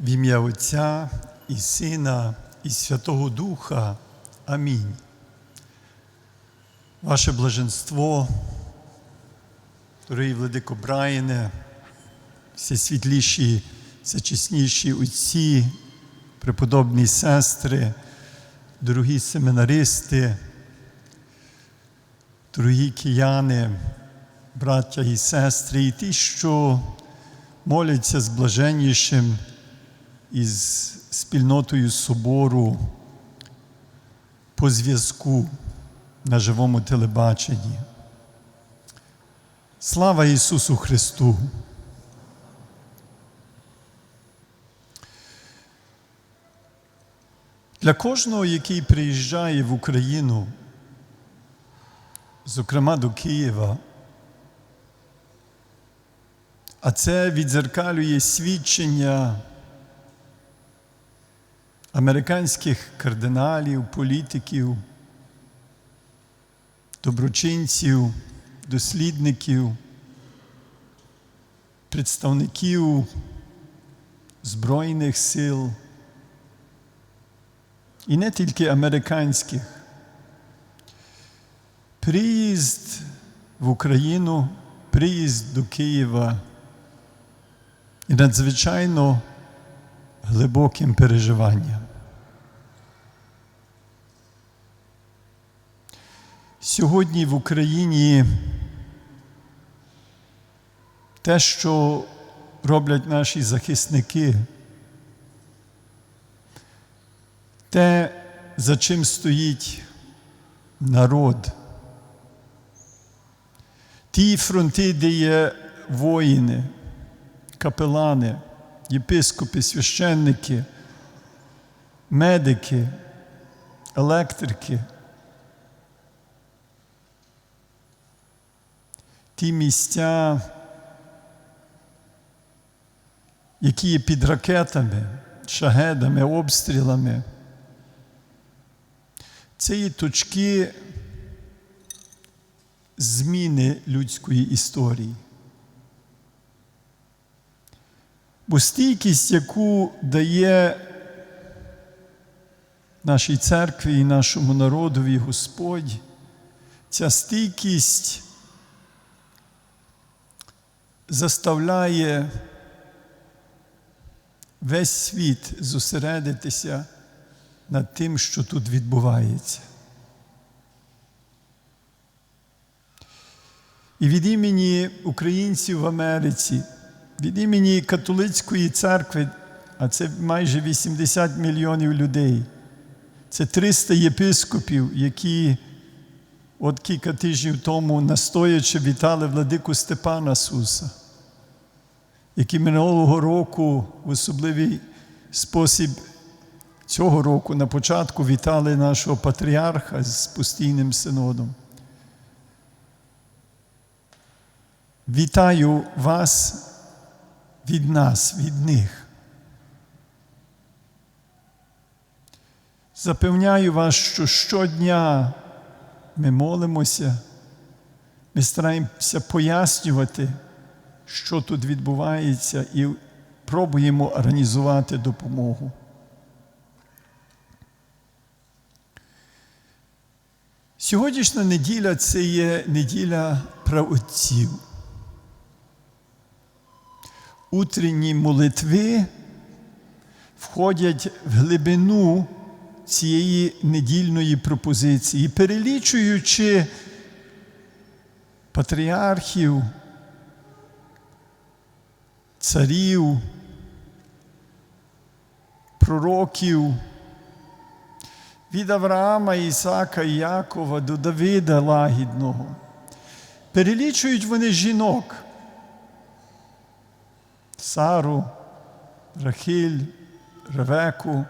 В ім'я Отця і Сина, і Святого Духа. Амінь. Ваше блаженство, дорогий Владико Брайане, всі світліші, всечесніші отці, преподобні сестри, дорогі семинаристи, дорогі кияни, браття і сестри, і ті, що моляться з блаженнішим із спільнотою собору по зв'язку на живому телебаченні. Слава Ісусу Христу! Для кожного, який приїжджає в Україну, зокрема до Києва, а це відзеркалює свідчення американських кардиналів, політиків, доброчинців, дослідників, представників Збройних сил. І не тільки американських. Приїзд в Україну, приїзд до Києва і надзвичайно глибоким переживанням. Сьогодні в Україні те, що роблять наші захисники, те, за чим стоїть народ, ті фронти, де є воїни, капелани, єпископи, священники, медики, електрики. Ті місця, які є під ракетами, шагедами, обстрілами. Це є точки зміни людської історії. Бо стійкість, яку дає нашій церкві і нашому народові Господь, ця стійкість заставляє весь світ зосередитися над тим, що тут відбувається. І від імені українців в Америці, від імені католицької церкви, а це майже 80 мільйонів людей, це 300 єпископів, які от кілька тижнів тому настоячи вітали владику Степана Суса, які минулого року в особливий спосіб цього року на початку вітали нашого патріарха з постійним синодом. Вітаю вас від нас, від них. Запевняю вас, що щодня ми молимося, ми стараємося пояснювати, що тут відбувається, і пробуємо організувати допомогу. Сьогоднішня неділя це є неділя правоотців. Утренні молитви входять в глибину цієї недільної пропозиції, перелічуючи патріархів, царів, пророків від Авраама, Ісака і Якова до Давида лагідного. Перелічують вони жінок. Сару, Рахиль, Ревеку.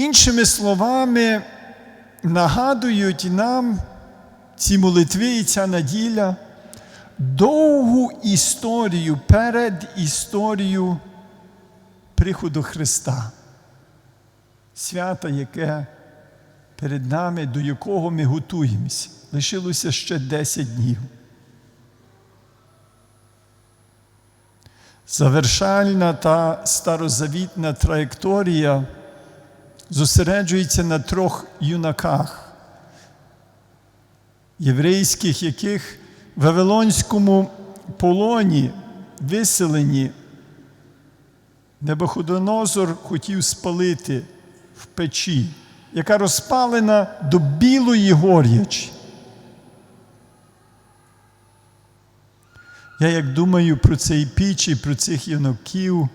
Іншими словами, нагадують нам ці молитви і ця наділя довгу історію перед історією приходу Христа свята, яке перед нами, до якого ми готуємося. Лишилося ще 10 днів. Завершальна та старозавітна траєкторія зосереджується на трьох юнаках, єврейських, яких в Вавилонському полоні виселені Небоходонозор хотів спалити в печі, яка розпалена до білої горячі. Я як думаю про цей піч і про цих юнаків,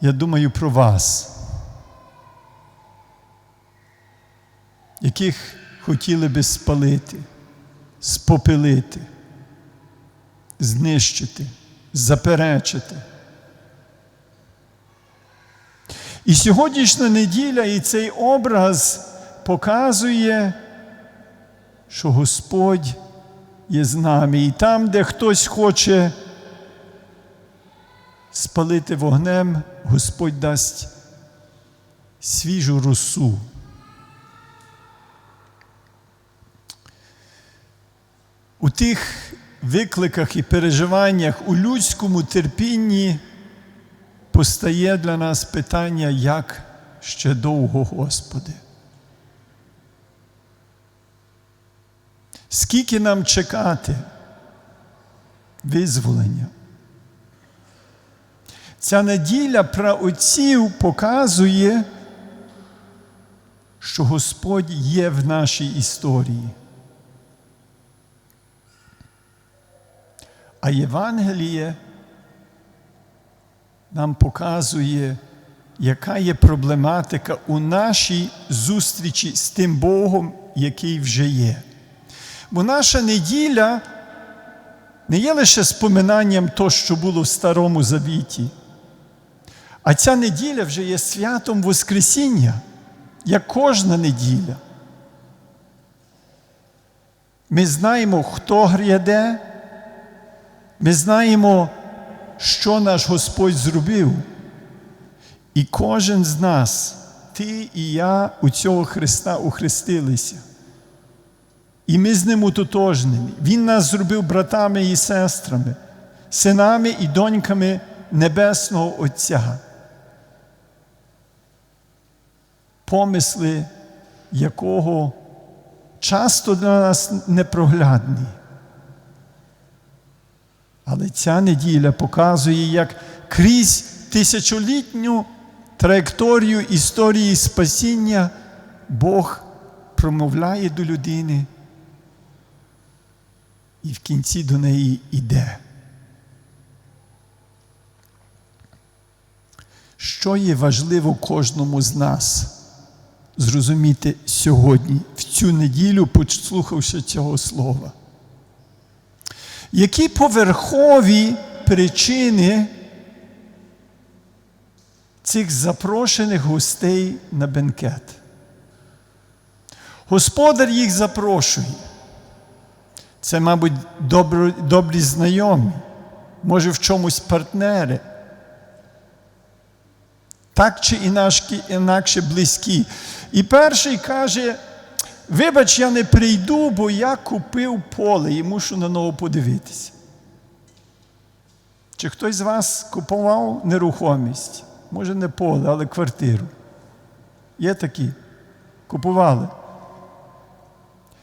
я думаю про вас, яких хотіли би спалити, спопилити, знищити, заперечити. І сьогоднішня неділя і цей образ показує, що Господь є з нами. І там, де хтось хоче спалити вогнем, Господь дасть свіжу росу. Тих викликах і переживаннях у людському терпінні постає для нас питання, як ще довго, Господи. Скільки нам чекати визволення? Ця неділя праотців показує, що Господь є в нашій історії. А Євангеліє нам показує, яка є проблематика у нашій зустрічі з тим Богом, який вже є. Бо наша неділя не є лише споминанням того, що було в Старому Завіті, а ця неділя вже є святом Воскресіння, як кожна неділя. Ми знаємо, хто гряде, ми знаємо, що наш Господь зробив. І кожен з нас, ти і я у цього Христа ухрестилися. І ми з ним утотожнені. Він нас зробив братами і сестрами, синами і доньками Небесного Отця. Помисли якого часто для нас непроглядні. Але ця неділя показує, як крізь тисячолітню траєкторію історії спасіння Бог промовляє до людини і в кінці до неї йде. Що є важливо кожному з нас зрозуміти сьогодні, в цю неділю, послухавши цього слова? Які поверхові причини цих запрошених гостей на бенкет? Господар їх запрошує. Це, мабуть, добро, добрі знайомі, може, в чомусь партнери. Так чи інакше, близькі. І перший каже: Вибач, я не прийду, бо я купив поле і мушу на нього подивитися. Чи хтось з вас купував нерухомість? Може, не поле, але квартиру. Є такі? Купували.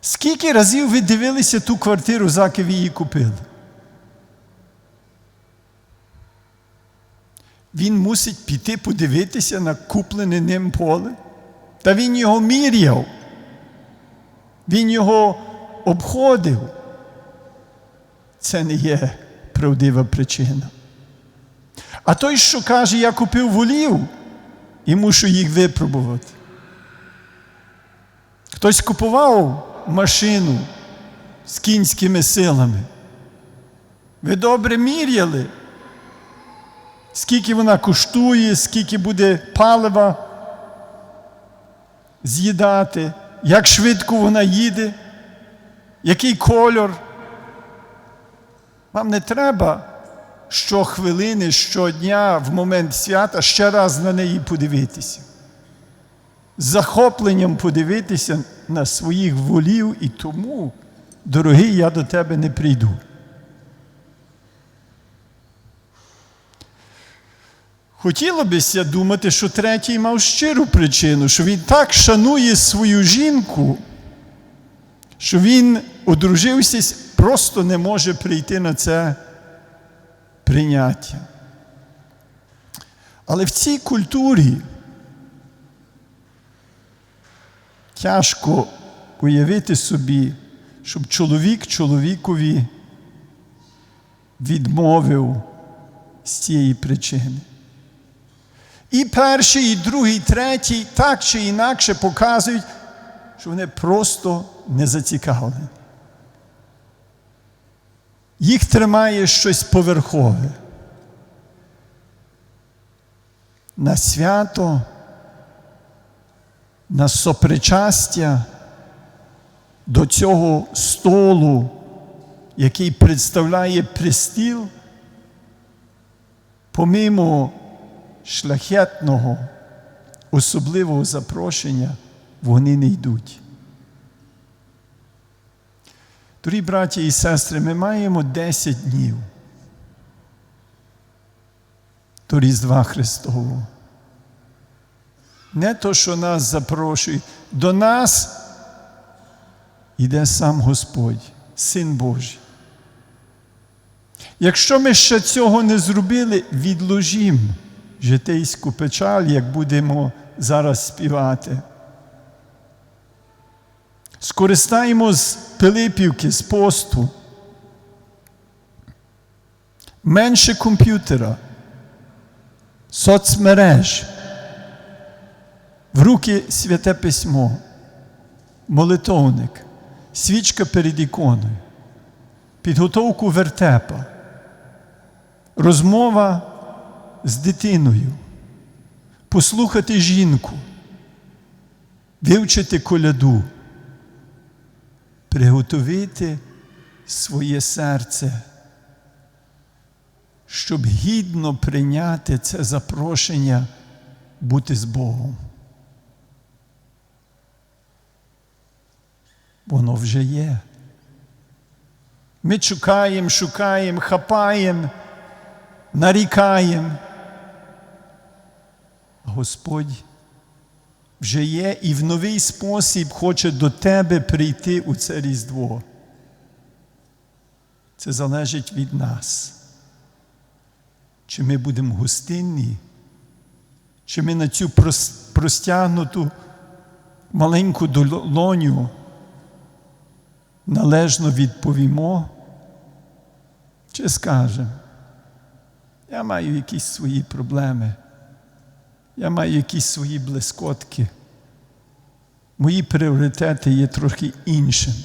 Скільки разів ви дивилися ту квартиру, заки ви її купили? Він мусить піти подивитися на куплене ним поле. Та він його міряв. Він його обходив. Це не є правдива причина. А той, що каже, я купив волів і мушу їх випробувати. Хтось купував машину з кінськими силами. Ви добре міряли, скільки вона коштує, скільки буде палива з'їдати, як швидко вона їде, який кольор. Вам не треба щохвилини, щодня в момент свята ще раз на неї подивитися. З захопленням подивитися на своїх волів і тому, дорогий, я до тебе не прийду. Хотіло бися думати, що третій мав щиру причину, що він так шанує свою жінку, що він одружився, просто не може прийти на це прийняття. Але в цій культурі тяжко уявити собі, щоб чоловік чоловікові відмовив з цієї причини. І перший, і другий, і третій так чи інакше показують, що вони просто не зацікавлені. Їх тримає щось поверхове. На свято, на сопричастя до цього столу, який представляє пристіл, помимо шляхетного, особливого запрошення, вони не йдуть. Дорогі браті і сестри, ми маємо 10 днів до Різдва Христового. Не то, що нас запрошують, до нас іде сам Господь, Син Божий. Якщо ми ще цього не зробили, відложімо житейську печаль, як будемо зараз співати. Скористаємо з Пилипівки, з посту. Менше комп'ютера, соцмереж, в руки святе письмо, молитовник, свічка перед іконою, підготовку вертепа, розмова з дитиною, послухати жінку, вивчити коляду, приготовити своє серце, щоб гідно прийняти це запрошення бути з Богом. Воно вже є. Ми шукаємо, шукаємо, хапаємо, нарікаємо. Господь вже є і в новий спосіб хоче до тебе прийти у це Різдво. Це залежить від нас. Чи ми будемо гостинні, чи ми на цю простягнуту маленьку долоню належно відповімо, чи скажемо, я маю якісь свої проблеми. Я маю якісь свої блискотки. Мої пріоритети є трохи іншими.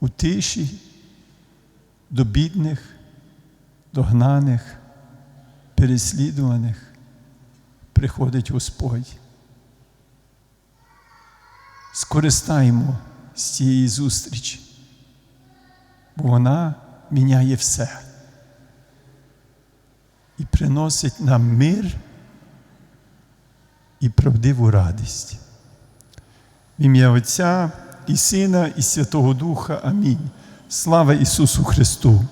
У тиші до бідних, до гнаних, переслідуваних приходить Господь. Скористаємо з цієї зустрічі, бо вона міняє все і приносить нам мир і правдиву радість. В ім'я Отця і Сина, і Святого Духа. Амінь. Слава Ісусу Христу!